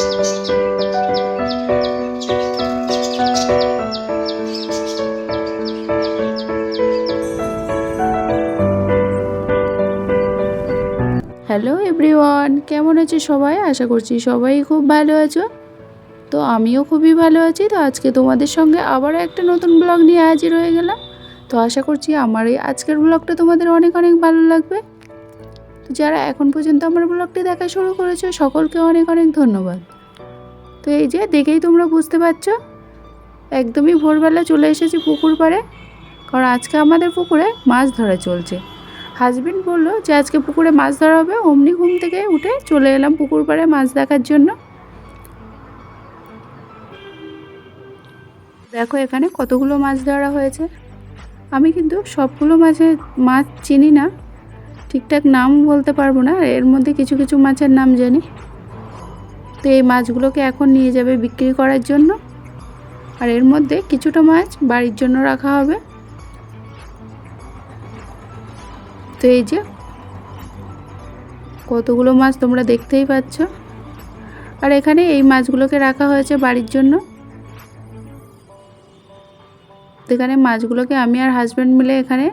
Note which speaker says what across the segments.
Speaker 1: Hello everyone, কেমন আছো সবাই? আশা করছি সবাই খুব ভালো আছো। তো আমিও খুবই ভালো আছি। তো আজকে তোমাদের সঙ্গে আবারও একটা নতুন ব্লগ নিয়ে হাজির হয়ে গেলাম। তো আশা করছি আমার এই আজকের ব্লগটা তোমাদের অনেক অনেক ভালো লাগবে। যারা এখন পর্যন্ত আমার ব্লগটি দেখা শুরু করেছ, সকলকে অনেক অনেক ধন্যবাদ। তো এই যে, দেখেই তোমরা বুঝতে পারছ, একদমই ভোরবেলা চলে এসেছি পুকুর পাড়ে, কারণ আজকে আমাদের পুকুরে মাছ ধরা চলছে। হাজবেন্ড বলল যে, আজকে পুকুরে মাছ ধরা হবে। অমনি ঘুম থেকে উঠে চলে এলাম পুকুর পাড়ে মাছ দেখার জন্য। দেখো, এখানে কতগুলো মাছ ধরা হয়েছে। আমি কিন্তু সবগুলো মাছের, মাছ চিনি না। ঠিকঠাক নাম বলতে পারব না, এর মধ্যে কিছু কিছু মাছের নাম জানি। তো এই মাছগুলোকে এখন নিয়ে যাবে বিক্রি করার জন্য। আর এর মধ্যে কিছুটা মাছ বাড়ির জন্য রাখা হবে। তো এই যে, কতগুলো মাছ তোমরা দেখতেই পাচ্ছ। আর এখানে এই মাছগুলোকে রাখা হয়েছে বাড়ির জন্য। এখানে মাছগুলোকে আমি আর হাজব্যান্ড মিলে এখানে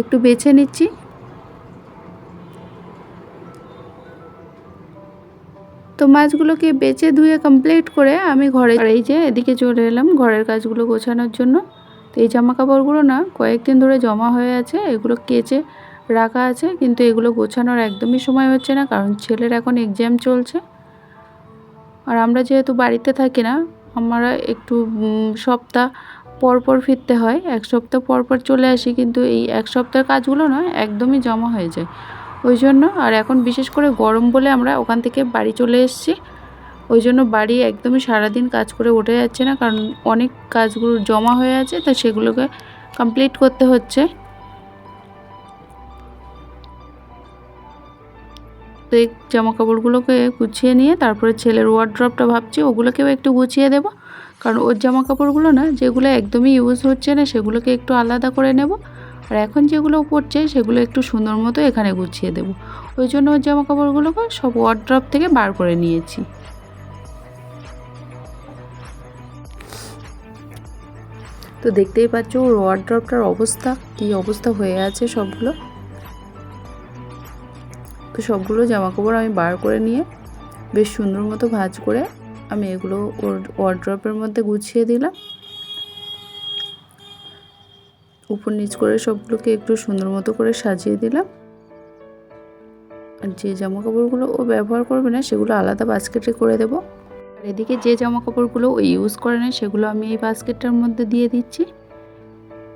Speaker 1: একটু বেছে নিচ্ছি। তো মাছগুলোকে বেছে ধুয়ে কমপ্লিট করে আমি ঘরে এই যে এদিকে চলে এলাম ঘরের কাজগুলো গোছানোর জন্য। তো এই জামা কাপড়গুলো না কয়েকদিন ধরে জমা হয়ে আছে, এগুলো কেচে রাখা আছে, কিন্তু এগুলো গোছানোর একদমই সময় হচ্ছে না, কারণ ছেলের এখন এক্সাম চলছে। আর আমরা যেহেতু বাড়িতে থাকি না, আমরা একটু সপ্তাহ পর পর ফিরতে হয়, এক সপ্তাহ পর পর চলে আসি, কিন্তু এই এক সপ্তাহের কাজগুলো না একদমই জমা হয়ে যায়। ওই জন্য আর এখন বিশেষ করে গরম বলে আমরা ওখান থেকে বাড়ি চলে এসেছি। ওই জন্য বাড়ি একদমই সারাদিন কাজ করে উঠে যাচ্ছে না, কারণ অনেক কাজগুলো জমা হয়ে আছে, তো সেগুলোকে কমপ্লিট করতে হচ্ছে। তো এই জামা কাপড়গুলোকে গুছিয়ে নিয়ে তারপরে ছেলের ওয়ার্ড্রপটা ভাবছি, ওগুলোকেও একটু গুছিয়ে দেব। কারণ ওর জামা কাপড়গুলো না, যেগুলো একদমই ইউজ হচ্ছে না, সেগুলোকে একটু আলাদা করে নেব। আর এখন যেগুলো পড়ছে, সেগুলো একটু সুন্দর মতো এখানে গুছিয়ে দেব। ওই জন্য ওর জামা কাপড়গুলোকে সব ওয়ার্ড্রপ থেকে বার করে নিয়েছি। তো দেখতেই পাচ্ছ, ওর ওয়ার্ড্রপটার অবস্থা, কী অবস্থা হয়ে আছে সবগুলো। তো সবগুলো জামা কাপড় আমি বার করে নিয়ে, বেশ সুন্দর মতো ভাজ করে আমি এগুলো ওর ওয়ার্ড্রপের মধ্যে গুছিয়ে দিলাম। উপর নিচ করে সবগুলোকে একটু সুন্দর মতো করে সাজিয়ে দিলাম। আর যে জামা কাপড়গুলো ও ব্যবহার করবে না, সেগুলো আলাদা বাস্কেটে করে দেব। আর এদিকে যে জামা কাপড়গুলো ও ইউজ করে না, সেগুলো আমি এই বাস্কেটটার মধ্যে দিয়ে দিচ্ছি।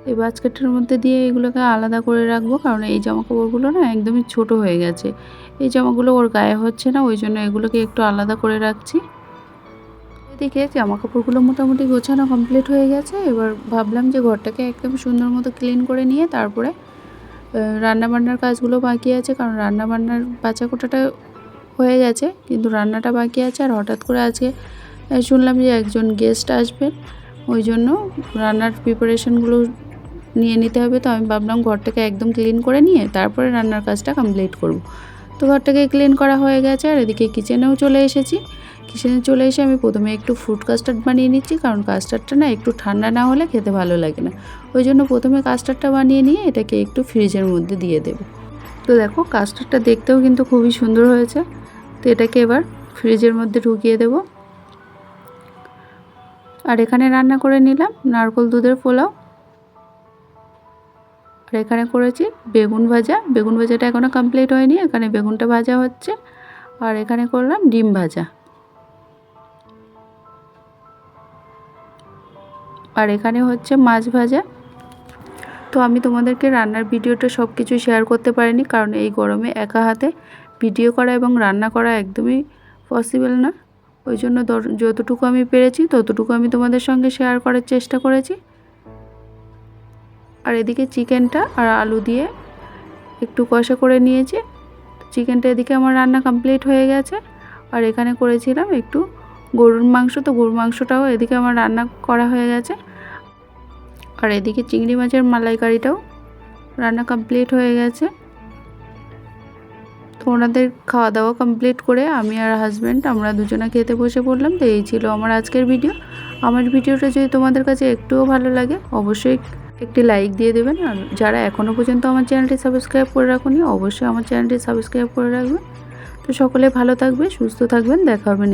Speaker 1: এই বাস্কেটের মধ্যে দিয়ে এগুলোকে আলাদা করে রাখব, কারণ এই জামা কাপড়গুলো না একদমই ছোট হয়ে গেছে। এই জামাগুলো ওর গায়ে হচ্ছে না, ওই জন্য এগুলোকে একটু আলাদা করে রাখছি। এদিকে জামা কাপড়গুলো মোটামুটি গোছানো কমপ্লিট হয়ে গেছে। এবার ভাবলাম যে ঘরটাকে একদম সুন্দর মতো ক্লিন করে নিয়ে তারপরে রান্নাবান্নার কাজগুলো বাকি আছে, কারণ রান্নাবান্নার বাচ্চা কোটাটা হয়ে গেছে, কিন্তু রান্নাটা বাকি আছে। আর হঠাৎ করে আজকে শুনলাম যে একজন গেস্ট আসবেন, ওই জন্য রান্নার প্রিপারেশনগুলো নিয়ে নিতে হবে। তো আমি ভাবলাম ঘরটাকে একদম ক্লিন করে নিয়ে তারপরে রান্নার কাজটা কমপ্লিট করব। তো ঘরটাকে ক্লিন করা হয়ে গেছে, আর এদিকে কিচেনেও চলে এসেছি। কিচেনে চলে এসে আমি প্রথমে একটু ফ্রুট কাস্টার্ড বানিয়ে নিচ্ছি, কারণ কাস্টার্ডটা না একটু ঠান্ডা না হলে খেতে ভালো লাগে না। ওই জন্য প্রথমে কাস্টার্ডটা বানিয়ে নিয়ে এটাকে একটু ফ্রিজের মধ্যে দিয়ে দেব। তো দেখো কাস্টার্ডটা দেখতেও কিন্তু খুবই সুন্দর হয়েছে। তো এটাকে এবার ফ্রিজের মধ্যে ঢুকিয়ে দেব। আর এখানে রান্না করে নিলাম নারকল দুধের পোলাও। আর এখানে করেছি বেগুন ভাজা। বেগুন ভাজাটা এখনও কমপ্লিট হয়নি, এখানে বেগুনটা ভাজা হচ্ছে। আর এখানে করলাম ডিম ভাজা। আর এখানে হচ্ছে মাছ ভাজা। তো আমি তোমাদেরকে রান্নার ভিডিওটা সব কিছু শেয়ার করতে পারিনি কারণ এই গরমে একা হাতে ভিডিও করা এবং রান্না করা একদমই পসিবল না। ওই জন্য যতটুকু আমি পেরেছি ততটুকু আমি তোমাদের সঙ্গে শেয়ার করার চেষ্টা করেছি। আর এদিকে চিকেনটা আর আলু দিয়ে একটু কষা করে নিয়েছি। চিকেনটা এদিকে আমার রান্না কমপ্লিট হয়ে গেছে। আর এখানে করেছিলাম একটু গরুর মাংস, তো গরুর মাংসটাও এদিকে আমার রান্না করা হয়ে গেছে। আর এদিকে চিংড়ি মাছের মালাইকারিটাও রান্না কমপ্লিট হয়ে গেছে। তো ওনাদের খাওয়া দাওয়া কমপ্লিট করে আমি আর হাজব্যান্ড আমরা দুজনে খেতে বসে পড়লাম। তো এই ছিল আমার আজকের ভিডিও আমার ভিডিওটা যদি তোমাদের কাছে একটুও ভালো লাগে, অবশ্যই একটি লাইক দিয়ে দেবেন। আর যারা এখনও পর্যন্ত আমার চ্যানেলটি সাবস্ক্রাইব করে রাখুনি, অবশ্যই আমার চ্যানেলটি সাবস্ক্রাইব করে রাখবেন। তো সকলে ভালো থাকবে, সুস্থ থাকবেন, দেখা হবে